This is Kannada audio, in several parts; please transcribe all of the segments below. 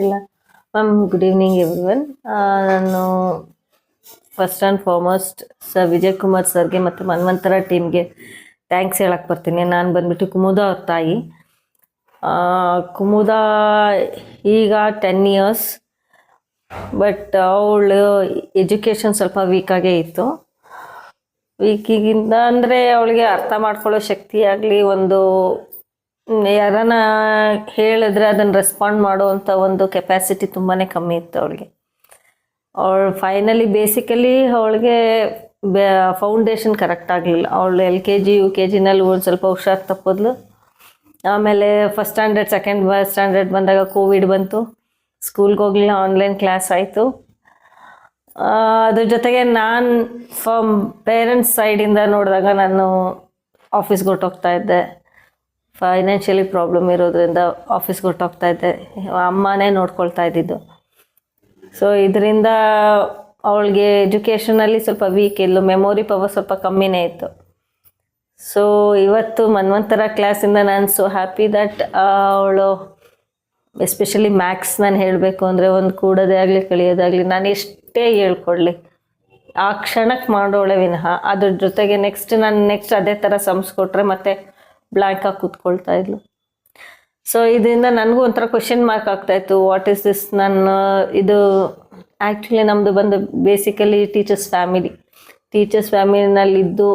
ಇಲ್ಲ. ಮ್ಯಾಮ್ ಗುಡ್ ಈವ್ನಿಂಗ್ ಎವ್ರಿವನ್ ನಾನು first and foremost sir Vijay Kumar ಸರ್ಗೆ ಮತ್ತು ಮನ್ವಂತರ ಟೀಮ್ಗೆ ಥ್ಯಾಂಕ್ಸ್ ಹೇಳಕ್ಕೆ ಬರ್ತೀನಿ. ನಾನು ಬಂದ್ಬಿಟ್ಟು ಕುಮುದ ಅವ್ರ ತಾಯಿ. ಕುಮುದ ಈಗ ಟೆನ್ ಇಯರ್ಸ್ ಬಟ್ ಅವಳು ಎಜುಕೇಷನ್ ಸ್ವಲ್ಪ ವೀಕಾಗೇ ಇತ್ತು. ವೀಕಿಗಿಂತ ಅಂದರೆ ಅವಳಿಗೆ ಅರ್ಥ ಮಾಡ್ಕೊಳ್ಳೋ ಶಕ್ತಿ ಆಗಲಿ, ಒಂದು ಯಾರನ್ನ ಹೇಳಿದ್ರೆ ಅದನ್ನು ರೆಸ್ಪಾಂಡ್ ಮಾಡುವಂಥ ಒಂದು ಕೆಪಾಸಿಟಿ ತುಂಬಾ ಕಮ್ಮಿ ಇತ್ತು ಅವಳಿಗೆ. ಅವಳು ಫೈನಲಿ ಬೇಸಿಕಲಿ ಅವಳಿಗೆ ಫೌಂಡೇಶನ್ ಕರೆಕ್ಟ್ ಆಗಲಿಲ್ಲ. ಅವಳು L K G U K ಜಿನಲ್ಲಿ ಒಂದು ಸ್ವಲ್ಪ ಹುಷಾರು ತಪ್ಪಿದ್ಲು. ಆಮೇಲೆ ಫಸ್ಟ್ ಸ್ಟ್ಯಾಂಡರ್ಡ್ ಸೆಕೆಂಡ್ ಸ್ಟ್ಯಾಂಡರ್ಡ್ ಬಂದಾಗ ಕೋವಿಡ್ ಬಂತು. ಸ್ಕೂಲ್ಗೆ ಹೋಗಲಿಲ್ಲ ಆನ್ಲೈನ್ ಕ್ಲಾಸ್ ಆಯಿತು. ಅದ್ರ ಜೊತೆಗೆ ನಾನು ಫ್ರಮ್ ಪೇರೆಂಟ್ಸ್ ಸೈಡಿಂದ ನೋಡಿದಾಗ ನಾನು ಆಫೀಸ್ಗೆ ಹೊರ್ಟೋಗ್ತಾ ಇದ್ದೆ. ಫೈನಾನ್ಷಿಯಲಿ ಪ್ರಾಬ್ಲಮ್ ಇರೋದ್ರಿಂದ ಆಫೀಸ್ಗೆ ಹೊರಟೋಗ್ತಾ ಇದ್ದೆ. ಅಮ್ಮನೇ ನೋಡ್ಕೊಳ್ತಾ ಇದ್ದಿದ್ದು. ಸೊ ಇದರಿಂದ ಅವಳಿಗೆ ಎಜುಕೇಷನಲ್ಲಿ ಸ್ವಲ್ಪ ವೀಕ್ ಇಲ್ಲ ಮೆಮೊರಿ ಪವರ್ ಸ್ವಲ್ಪ ಕಮ್ಮಿನೇ ಇತ್ತು. ಸೊ ಇವತ್ತು ಮನ್ವಂತರ ಕ್ಲಾಸಿಂದ ನಾನು ಸೊ ಹ್ಯಾಪಿ ದಟ್ ಅವಳು ಎಸ್ಪೆಷಲಿ ಮ್ಯಾಕ್ಸ್ ನಾನು ಹೇಳಬೇಕು ಅಂದರೆ ಒಂದು ಕೂಡೋದೇ ಆಗಲಿ ಕಳಿಯೋದಾಗಲಿ ನಾನು ಎಷ್ಟೇ ಹೇಳ್ಕೊಡ್ಲಿ, ಆ ಕ್ಷಣಕ್ಕೆ ಮಾಡೋಳೆ ವಿನಃ. ಅದ್ರ ಜೊತೆಗೆ ನೆಕ್ಸ್ಟ್ ನಾನು ನೆಕ್ಸ್ಟ್ ಅದೇ ಥರ ಸಂಸ್ಕೊಟ್ರೆ ಮತ್ತೆ ಬ್ಲ್ಯಾಂಕಾಗಿ ಕೂತ್ಕೊಳ್ತಾ ಇದ್ಲು. ಸೊ ಇದರಿಂದ ನನಗೂ ಒಂಥರ ಕ್ವಶನ್ ಮಾರ್ಕ್ ಆಗ್ತಾಯಿತ್ತು ವಾಟ್ ಈಸ್ ದಿಸ್ ನನ್ನ ಇದು ಆ್ಯಕ್ಚುಲಿ ನಮ್ಮದು ಬಂದು ಬೇಸಿಕಲಿ ಟೀಚರ್ಸ್ ಫ್ಯಾಮಿಲಿ ಟೀಚರ್ಸ್ ಫ್ಯಾಮಿಲಿನಲ್ಲಿದ್ದು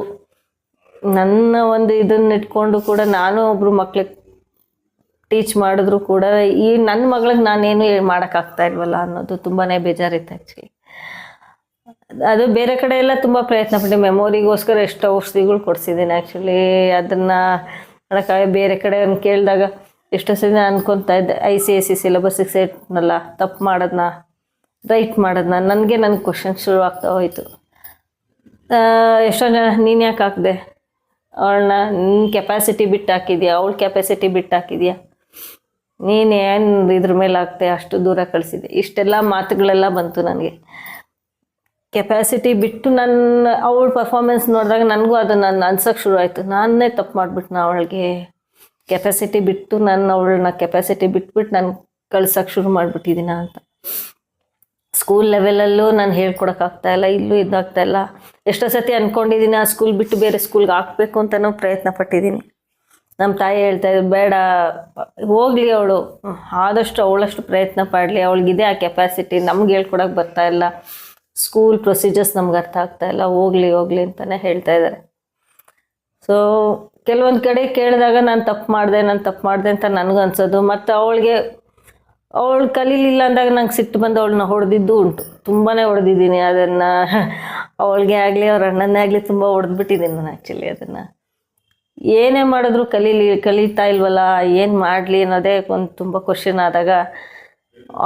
ನನ್ನ ಒಂದು ಇದನ್ನ ಇಟ್ಕೊಂಡು ಕೂಡ ನಾನು ಒಬ್ಬರು ಮಕ್ಳಿಗೆ ಟೀಚ್ ಮಾಡಿದ್ರು ಕೂಡ ಈ ನನ್ನ ಮಗಳಿಗೆ ನಾನೇನು ಮಾಡೋಕ್ಕಾಗ್ತಾ ಇಲ್ವಲ್ಲ ಅನ್ನೋದು ತುಂಬಾ ಬೇಜಾರಿತ್ತು ಆ್ಯಕ್ಚುಲಿ ಅದು ಬೇರೆ ಕಡೆ ಎಲ್ಲ ತುಂಬ ಪ್ರಯತ್ನ ಪಟ್ಟೆ. ಮೆಮೊರಿಗೋಸ್ಕರ ಎಷ್ಟು ಔಷಧಿಗಳು ಕೊಡಿಸಿದ್ದೀನಿ ಆ್ಯಕ್ಚುಲಿ ಅದನ್ನು ಮಾಡೋಕ್ಕಾಗ ಬೇರೆ ಕಡೆ ಅವ್ನು ಕೇಳಿದಾಗ ಎಷ್ಟೋ ನಾನು ಅನ್ಕೊತಾ ಇದ್ದೆ ಐ ಸಿ ಐ ಸಿ ಸಿಲೆಬಸ್ಸಿಗೆ ಸೇರ್ತನಲ್ಲ ತಪ್ಪು ಮಾಡೋದನ್ನ ರೈಟ್ ಮಾಡೋದನ್ನ ನನಗೆ ನನಗೆ ಕ್ವಶನ್ ಶುರು ಆಗ್ತಾ ಹೋಯಿತು. ಎಷ್ಟೋ ಜನ, ನೀನು ಯಾಕೆ ಹಾಕಿದೆ? ಅವಳನ್ನ ನಿನ್ನ ಕೆಪಾಸಿಟಿ ಬಿಟ್ಟು ಹಾಕಿದ್ಯಾ? ಅವಳ ಕೆಪಾಸಿಟಿ ಬಿಟ್ಟು ಹಾಕಿದ್ಯಾ? ಏನು ಇದ್ರ ಮೇಲೆ ಆಗ್ತೆ ಅಷ್ಟು ದೂರ ಕಳಿಸಿದೆ ಇಷ್ಟೆಲ್ಲ ಮಾತುಗಳೆಲ್ಲ ಬಂತು ನನಗೆ. ಕೆಪಾಸಿಟಿ ಬಿಟ್ಟು ನನ್ನ, ಅವಳ ಪರ್ಫಾರ್ಮೆನ್ಸ್ ನೋಡಿದಾಗ ನನಗೂ ಅದು ನನ್ನ ಅನ್ಸೋಕ್ಕೆ ಶುರು ಆಯಿತು. ನಾನೇ ತಪ್ಪು ಮಾಡಿಬಿಟ್ನ ಅವಳಿಗೆ. ಕೆಪಾಸಿಟಿ ಬಿಟ್ಟು ನಾನು ಅವಳನ್ನ ಕೆಪಾಸಿಟಿ ಬಿಟ್ಬಿಟ್ಟು ನಾನು ಕಳ್ಸೋಕ್ಕೆ ಶುರು ಮಾಡಿಬಿಟ್ಟಿದ್ದೀನ ಅಂತ. ಸ್ಕೂಲ್ ಲೆವೆಲಲ್ಲೂ ನಾನು ಹೇಳ್ಕೊಡೋಕ್ಕಾಗ್ತಾ ಇಲ್ಲ, ಇಲ್ಲೂ ಇದಾಗ್ತಾ ಇಲ್ಲ. ಎಷ್ಟೋ ಸತಿ ಅಂದ್ಕೊಂಡಿದ್ದೀನಿ ಆ ಸ್ಕೂಲ್ ಬಿಟ್ಟು ಬೇರೆ ಸ್ಕೂಲ್ಗೆ ಹಾಕ್ಬೇಕು ಅಂತಲೂ ಪ್ರಯತ್ನ ಪಟ್ಟಿದ್ದೀನಿ ನಮ್ಮ ತಾಯಿ ಹೇಳ್ತಾ ಇದ್ರು, ಬೇಡ, ಹೋಗ್ಲಿ ಅವಳು. ಆದಷ್ಟು ಅವಳಷ್ಟು ಪ್ರಯತ್ನ ಪಡಲಿ ಅವಳಿಗಿದೆ ಆ ಕೆಪಾಸಿಟಿ ನಮ್ಗೆ ಹೇಳ್ಕೊಡೋಕೆ ಬರ್ತಾ ಇಲ್ಲ. ಸ್ಕೂಲ್ ಪ್ರೊಸೀಜರ್ಸ್ ನಮ್ಗೆ ಅರ್ಥ ಆಗ್ತಾ ಇಲ್ಲ, ಹೋಗ್ಲಿ ಹೋಗ್ಲಿ ಅಂತಲೇ ಹೇಳ್ತಾ ಇದ್ದಾರೆ ಸೊ ಕೆಲವೊಂದು ಕಡೆ ಕೇಳಿದಾಗ ನಾನು ತಪ್ಪು ಮಾಡಿದೆ, ನಾನು ತಪ್ಪು ಮಾಡಿದೆ ಅಂತ ನನಗೂ ಅನ್ಸೋದು. ಮತ್ತು ಅವಳಿಗೆ, ಅವಳು ಕಲೀಲಿಲ್ಲ ಅಂದಾಗ ನಂಗೆ ಸಿಟ್ಟು ಬಂದು ಅವಳನ್ನ ಹೊಡೆದಿದ್ದು ಉಂಟು. ತುಂಬಾ ಹೊಡೆದಿದ್ದೀನಿ ಅದನ್ನು. ಅವಳಿಗೆ ಆಗಲಿ, ಅವ್ರ ಅಣ್ಣನೇ ಆಗಲಿ ತುಂಬ ಹೊಡೆದ್ಬಿಟ್ಟಿದ್ದೀನಿ ನಾನು ಆ್ಯಕ್ಚುಲಿ ಅದನ್ನು. ಏನೇ ಮಾಡಿದ್ರು ಕಲೀಲಿ, ಕಲೀತಾ ಇಲ್ವಲ್ಲ, ಏನು ಮಾಡಲಿ ಅನ್ನೋದೇ ಒಂದು ತುಂಬ ಕ್ವಶನ್ ಆದಾಗ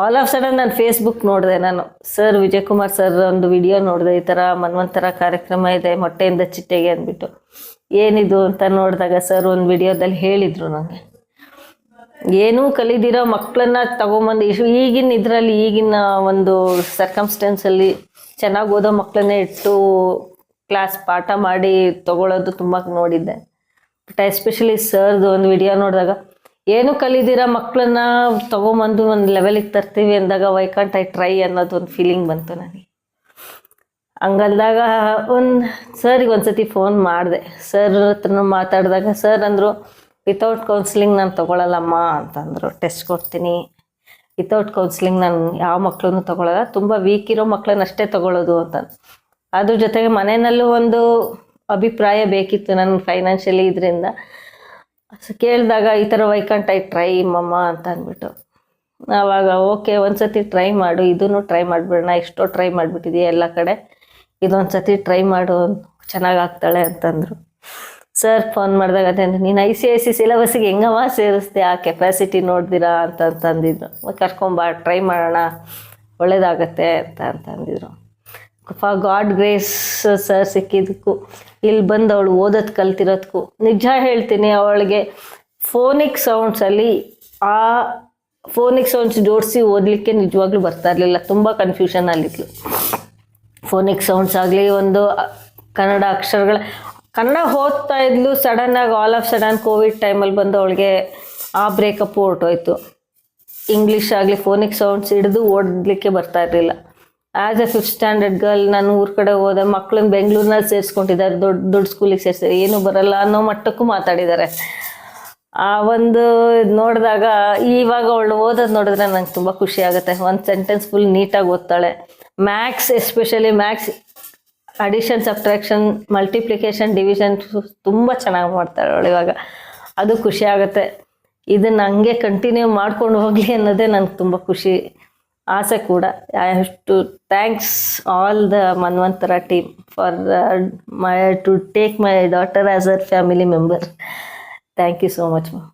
ಆಲ್ ಆಫ್ ಸಡನ್ ನಾನು ಫೇಸ್ಬುಕ್ ನೋಡಿದೆ ನಾನು. ಸರ್ ವಿಜಯ್ ಕುಮಾರ್ ಸರ್ ಒಂದು ವಿಡಿಯೋ ನೋಡಿದೆ, ಈ ಥರ ಮನ್ವಂತರ ಕಾರ್ಯಕ್ರಮ ಇದೆ, ಮೊಟ್ಟೆಯಿಂದ ಚಿಟ್ಟೆಗೆ ಅಂದ್ಬಿಟ್ಟು. ಏನಿದು ಅಂತ ನೋಡಿದಾಗ ಸರ್ ಒಂದು ವಿಡಿಯೋದಲ್ಲಿ ಹೇಳಿದರು ನನಗೆ ಏನೂ ಕಲಿದಿರೋ ಮಕ್ಕಳನ್ನ ತಗೊಂಬಂದು ಈಗಿನ ಇದರಲ್ಲಿ ಈಗಿನ ಒಂದು ಸರ್ಕಮ್ಸ್ಟೆನ್ಸಲ್ಲಿ ಚೆನ್ನಾಗಿ ಓದೋ ಮಕ್ಕಳನ್ನೇ ಇಟ್ಟು ಕ್ಲಾಸ್ ಪಾಠ ಮಾಡಿ ತಗೊಳ್ಳೋದು ತುಂಬ ನೋಡಿದ್ದೆ. ಬಟ್ ಎಸ್ಪೆಷಲಿ ಸರ್ದು ಒಂದು ವಿಡಿಯೋ ನೋಡಿದಾಗ ಏನು ಕಲಿದಿರ ಮಕ್ಕಳನ್ನ ತಗೊಂಬಂದು ಒಂದು ಲೆವೆಲಿಗೆ ತರ್ತೀವಿ ಅಂದಾಗ ವೈ ಕಾಂಟ್ ಐ ಟ್ರೈ ಅನ್ನೋದು ಒಂದು ಫೀಲಿಂಗ್ ಬಂತು ನನಗೆ. ಹಂಗಂದಾಗ ಒಂದು ಸರ್ಗೆ ಒಂದು ಸತಿ ಫೋನ್ ಮಾಡಿದೆ. ಸರ್ ಹತ್ರನೂ ಮಾತಾಡಿದಾಗ ಸರ್ ಅಂದರು ವಿತೌಟ್ ಕೌನ್ಸಿಲಿಂಗ್ ನಾನು ತೊಗೊಳಲ್ಲಮ್ಮ ಅಂತಂದರು. ಟೆಸ್ಟ್ ಕೊಡ್ತೀನಿ. ವಿತೌಟ್ ಕೌನ್ಸಿಲಿಂಗ್ ನಾನು ಯಾವ ಮಕ್ಕಳನ್ನು ತೊಗೊಳಲ್ಲ. ತುಂಬ ವೀಕ್ ಇರೋ ಮಕ್ಕಳನ್ನ ಅಷ್ಟೇ ತೊಗೊಳ್ಳೋದು ಅಂತ ಅದ್ರ ಜೊತೆಗೆ ಮನೆಯಲ್ಲೂ ಒಂದು ಅಭಿಪ್ರಾಯ ಬೇಕಿತ್ತು ನನ್ನ ಫೈನಾನ್ಷಿಯಲಿ ಇದರಿಂದ. ಕೇಳಿದಾಗ ಈ ಥರ ವೈಕಂಠ ಐ ಟ್ರೈ ಮಮ್ಮ ಅಂತ ಅಂದ್ಬಿಟ್ಟು. ಆವಾಗ ಓಕೆ ಒಂದು ಸತಿ ಟ್ರೈ ಮಾಡು, ಇದನ್ನು ಟ್ರೈ ಮಾಡಿಬಿಡೋಣ, ಎಷ್ಟೋ ಟ್ರೈ ಮಾಡಿಬಿಟ್ಟಿದೀಯ ಎಲ್ಲ ಕಡೆ. ಇದೊಂದು ಸತಿ ಟ್ರೈ ಮಾಡು ಚೆನ್ನಾಗಿ ಆಗ್ತಾಳೆ ಅಂತಂದರು. ಸರ್ ಫೋನ್ ಮಾಡಿದಾಗ ಅದೇ, ನೀನು ಐ ಸಿ ಐ ಸಿ ಸಿಲೆಬಸ್ಸಿಗೆ ಹೆಂಗಮ್ಮ ಸೇರಿಸ್ದೆ, ಆ ಕೆಪಾಸಿಟಿ ನೋಡ್ದಿರಾ ಅಂತ ಅಂತಂದಿದ್ರು. ಕರ್ಕೊಂಬಾ ಟ್ರೈ ಮಾಡೋಣ, ಒಳ್ಳೇದಾಗತ್ತೆ ಅಂತ ಅಂತಂದಿದ್ರು. ಫಾರ್ ಗಾಡ್ ಗ್ರೇಸ್ ಸರ್ ಸಿಕ್ಕಿದ್ದಕ್ಕೂ. ಇಲ್ಲಿ ಬಂದು ಅವಳು ಓದೋದು ಕಲ್ತಿರೋದಕ್ಕೂ ನಿಜ ಹೇಳ್ತೀನಿ ಅವಳಿಗೆ ಫೋನಿಕ್ ಸೌಂಡ್ಸಲ್ಲಿ ಆ ಫೋನಿಕ್ ಸೌಂಡ್ಸ್ ಜೋಡಿಸಿ ಓದಲಿಕ್ಕೆ ನಿಜವಾಗ್ಲೂ ಬರ್ತಾ ಇರಲಿಲ್ಲ. ತುಂಬ ಕನ್ಫ್ಯೂಷನ್ ಆಗಿತ್ತು ಫೋನಿಕ್ ಸೌಂಡ್ಸ್ ಆಗಲಿ ಒಂದು ಕನ್ನಡ ಅಕ್ಷರಗಳ, ಕನ್ನಡ ಓದ್ತಾ ಇದ್ಲು ಸಡನ್ನಾಗಿ ಆಲ್ ಆಫ್ ಸಡನ್ ಕೋವಿಡ್ ಟೈಮಲ್ಲಿ ಬಂದು ಅವಳಿಗೆ ಆ ಬ್ರೇಕಪ್ ಹೊರಟೋಯ್ತು. ಇಂಗ್ಲೀಷ್ ಆಗಲಿ ಫೋನಿಕ್ ಸೌಂಡ್ಸ್ ಹಿಡಿದು ಓದಲಿಕ್ಕೆ ಬರ್ತಾ ಇರಲಿಲ್ಲ. As a fifth standard girl ನಾನು ಊರ್ ಕಡೆ ಹೋದೆ ಮಕ್ಕಳನ್ನ ಬೆಂಗಳೂರಿನಲ್ಲಿ ಸೇರಿಸ್ಕೊಂಡಿದ್ದಾರೆ ದೊಡ್ಡ ದೊಡ್ಡ ಸ್ಕೂಲಿಗೆ ಸೇರಿಸಿದ್ರೆ ಏನು ಬರಲ್ಲ ಅನ್ನೋ ಮಟ್ಟಕ್ಕೂ ಮಾತಾಡಿದ್ದಾರೆ. ಆ ಒಂದು ನೋಡಿದಾಗ, ಇವಾಗ ಅವಳು ಓದೋದು ನೋಡಿದ್ರೆ ನಂಗೆ ತುಂಬ ಖುಷಿ ಆಗುತ್ತೆ. ಒಂದು ಸೆಂಟೆನ್ಸ್ ಫುಲ್ ನೀಟಾಗಿ ಓದ್ತಾಳೆ. Maths especially maths addition subtraction multiplication division ತುಂಬ ಚೆನ್ನಾಗಿ ಮಾಡ್ತಾಳೆ ಅವಳು ಇವಾಗ. ಅದು ಖುಷಿ ಆಗುತ್ತೆ. ಇದನ್ನು ಹಂಗೆ ಕಂಟಿನ್ಯೂ ಮಾಡ್ಕೊಂಡು ಹೋಗಲಿ ಅನ್ನೋದೇ ನನಗೆ ತುಂಬ ಖುಷಿ. ಆಸೆ ಕೂಡ. I have to thanks all the Manvantara team for my to take my daughter as a family member thank you so much ma'am